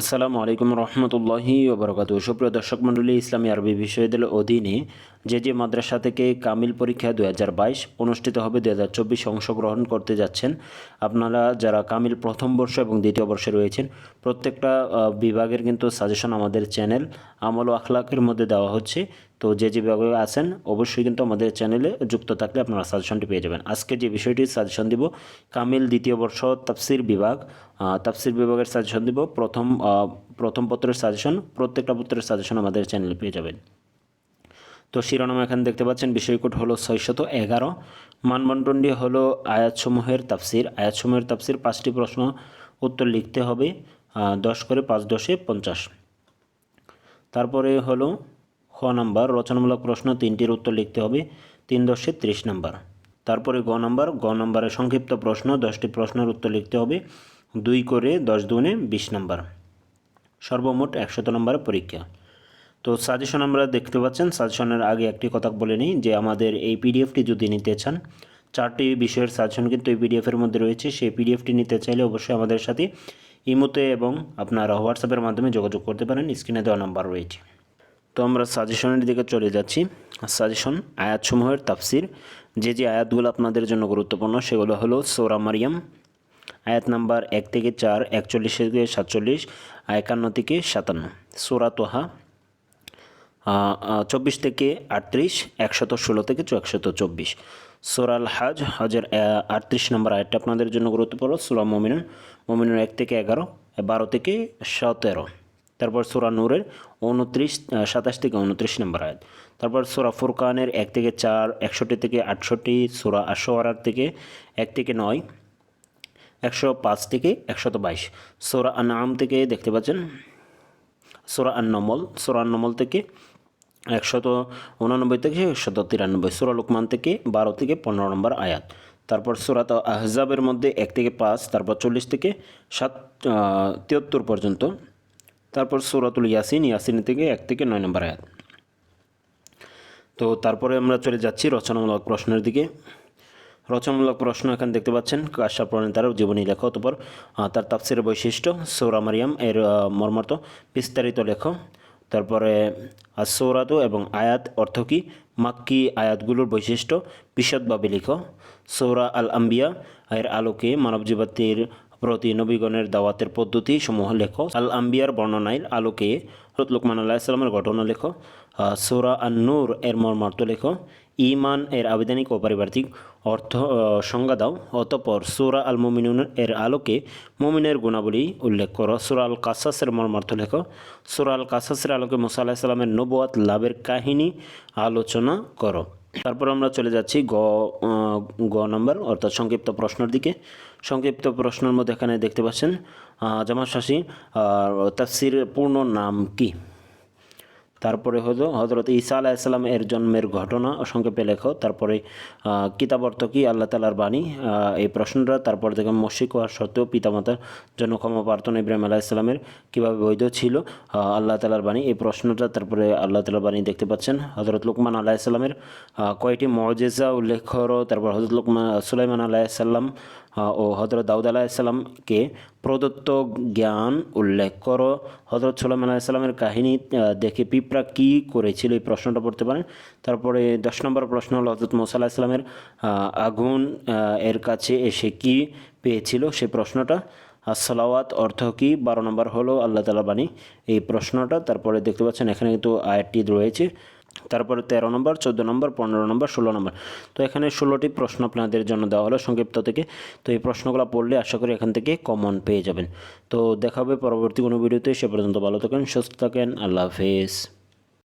আসসালামু আলাইকুম রহমতুল্লাহি ওবরকাত সুপ্রিয় দর্শক মণ্ডলী, ইসলামী আরবি বিশ্ববিদ্যালয়ের অধীনে যে যে মাদ্রাসা থেকে কামিল পরীক্ষা দু হাজার বাইশ অনুষ্ঠিত হবে দু হাজার চব্বিশে অংশগ্রহণ করতে যাচ্ছেন, আপনারা যারা কামিল প্রথম বর্ষ এবং দ্বিতীয় বর্ষে রয়েছেন, প্রত্যেকটা বিভাগের কিন্তু সাজেশন আমাদের চ্যানেল আমল ও আখলাকের মধ্যে দেওয়া হচ্ছে। তো যে যে বিভাগে আছেন, অবশ্যই কিন্তু আমাদের চ্যানেলে যুক্ত থাকলে আপনারা সাজেশনটি পেয়ে যাবেন। আজকে যে বিষয়টি সাজেশন দিব, কামিল দ্বিতীয় বর্ষ তাফসির বিভাগ। তাফসির বিভাগের সাজেশন দিব। প্রথম প্রথম পত্রের সাজেশন, প্রত্যেকটা পত্রের সাজেশন আমাদের চ্যানেলে পেয়ে যাবেন। তো শিরোনাম এখানে দেখতে পাচ্ছেন, বিষয়কোট হলো ছয়শত এগারো। মানবন্টনটি হলো আয়াতসমূহের তাফসির। আয়াতসমূহের তাফসির পাঁচটি প্রশ্ন, উত্তর লিখতে হবে দশ করে পাঁচ দশে পঞ্চাশ। তারপরে হলো খ নাম্বার, রচনামূলক প্রশ্ন তিনটির উত্তর লিখতে হবে। তিন দশে ত্রিশ নাম্বার। তারপরে গ নাম্বার, গ নাম্বারের সংক্ষিপ্ত প্রশ্ন, দশটি প্রশ্নের উত্তর লিখতে হবে। দুই করে দশ দুগুণে বিশ নাম্বার। সর্বমোট একশত নম্বরের পরীক্ষা। তো সাজেশন আমরা দেখতে পাচ্ছেন সাজেশনের আগে একটি কথা বলে নিই যে আমাদের এই পিডিএফটি যদি নিতে চান, চারটি বিষয়ের সাজেশন কিন্তু এই পিডিএফের মধ্যে রয়েছে। সেই পিডিএফটি নিতে চাইলে অবশ্যই আমাদের সাথে ইমোতে এবং আপনারা হোয়াটসঅ্যাপের মাধ্যমে যোগাযোগ করতে পারেন। স্ক্রিনে দেওয়া নাম্বার রয়েছে। তো আমরা সাজেশনের দিকে চলে যাচ্ছি। সাজেশন আয়াতসমূহের তাফসির। যে যে আয়াতগুলো আপনাদের জন্য গুরুত্বপূর্ণ, সেগুলো হলো সৌরা মারিয়াম, আয়াত নাম্বার এক থেকে চার, একচল্লিশ থেকে সাতচল্লিশ, একান্ন থেকে সাতান্ন। সোরা তোহা চব্বিশ থেকে আটত্রিশ, একশত ষোলো থেকে একশত চব্বিশ। সোরাল হাজ, হজের আটত্রিশ নম্বর আয়াতটা আপনাদের জন্য গুরুত্বপূর্ণ, সোরা মমিনুন মমিনুর এক থেকে এগারো, বারো থেকে সতেরো। তারপর সোরা নূরের উনত্রিশ সাতাশ থেকে উনত্রিশ নম্বর আয়াত। তারপর সোরা ফুরকানের এক থেকে চার, একষট্টি থেকে আটষট্টি, সোরা আশোয়ারার থেকে এক থেকে নয়, একশো পাঁচ থেকে একশত বাইশ। সোরা আনাম থেকে দেখতে পাচ্ছেন? সোরা আন্নমল সোরা আন্নমল থেকে একশত উনানব্বই থেকে একশত তিরানব্বই, সোরা লুকমান থেকে বারো থেকে পনেরো নম্বর আয়াত। তারপর সুরাত আহজাবের মধ্যে এক থেকে পাঁচ, তারপর চল্লিশ থেকে সাত তিয়াত্তর পর্যন্ত। তারপর সুরাতুল ইয়াসিন ইয়াসিন থেকে এক থেকে নয় নম্বর আয়াত। তো তারপরে আমরা চলে যাচ্ছি রচনামূলক প্রশ্নের দিকে। রচনামূলক প্রশ্ন এখানে দেখতে পাচ্ছেন কাশা প্রণেতার জীবনী লেখ অতপর তার তাফসিরের বৈশিষ্ট্য, সৌরা মারিয়াম, এর মর্মর্থ, বিস্তারিত লেখ। তারপরে সৌরাত এবং আয়াত অর্থ কী? মাক্কি আয়াতগুলোর বৈশিষ্ট্য, বিশদভাবে লিখ। সৌরা আল আম্বিয়া এর আলোকে মানব জীবনের প্রতি নবীগণের দাওয়াতের পদ্ধতি সমূহ লেখ। আল আম্বিয়ার বর্ণনায় আলোকে হজরত লুকমান আল্লাহ ইসলামের ঘটনা লেখ। সূরা আন নূর এর মর্মার্থ লেখ। ইমান এর আবেদনিক ও পারিবারিক অর্থ সংজ্ঞা দাও। অতপর সূরা আল মুমিনুন এর আলোকে মুমিনের গুণাবলী উল্লেখ করো। সূরা আল কাসাসের মর্মার্থ লেখ। সূরা আল কাসাসের আলোকে মুসা আলাহ ইসলামের নবুয়াত লাভের কাহিনী আলোচনা করো। তারপর আমরা চলে যাচ্ছি গ গ নম্বর, অর্থাৎ সংক্ষিপ্ত প্রশ্নের দিকে। সংক্ষিপ্ত প্রশ্নের মধ্যে এখানে দেখতে পাচ্ছেন জামাত শাসী তাফসির পূর্ণ নাম কি? তারপরে হলো হজরত ঈসা আলাইসাল্লাম এর জন্মের ঘটনা সংক্ষেপে লেখো। তারপরে আহ, কিতাব অর্থ কি আল্লাহ তালার বাণী? এই প্রশ্নটা তারপর দেখে মস্যিক হওয়ার সত্ত্বেও পিতামাতার জন্য ক্ষমা প্রার্থনা ইব্রাহিম আলাইসাল্লামের কীভাবে বৈধ ছিল আল্লাহ তালার বাণী। এই প্রশ্নটা তারপরে আল্লাহ তালার বাণী দেখতে পাচ্ছেন। হজরত লুকমান আলাইসাল্লামের আহ, কয়টি মজেজা উল্লেখ করো? তারপর হজরত লুকমান সুলাইমান আলাইসাল্লাম আহ, ও হজরত দাউদ আলাহিসাল্লামকে প্রদত্ত জ্ঞান উল্লেখ করো। হজরত সুলাইমান আলাহিসাল্লামের কাহিনী দেখে পিঁপড়া কী করেছিল এই প্রশ্নটা পড়তে পারেন। তারপরে দশ নম্বর প্রশ্ন হলো হজরত মোসা আলাহিসাল্লামের আগুন এর কাছে এসে কি পেয়েছিল সে প্রশ্নটা? আর সালাওয়াত অর্থ কি? বারো নম্বর হলো আল্লাহ তালা বাণী। এই প্রশ্নটা তারপরে দেখতে পাচ্ছেন, এখানে কিন্তু আয়াতটি রয়েছে। তারপরে তেরো নম্বর, চোদ্দ নম্বর, পনেরো নম্বর, ষোলো নম্বর। তো এখানে ষোলোটি প্রশ্ন আপনাদের জন্য দেওয়া হলো সংক্ষিপ্ত থেকে। তো এই প্রশ্নগুলো পড়লে আশা করি এখান থেকে কমন পেয়ে যাবেন। তো দেখা হবে পরবর্তী কোনো ভিডিওতে, সে পর্যন্ত ভালো থাকেন, সুস্থ থাকেন, আল্লাহ হাফেজ।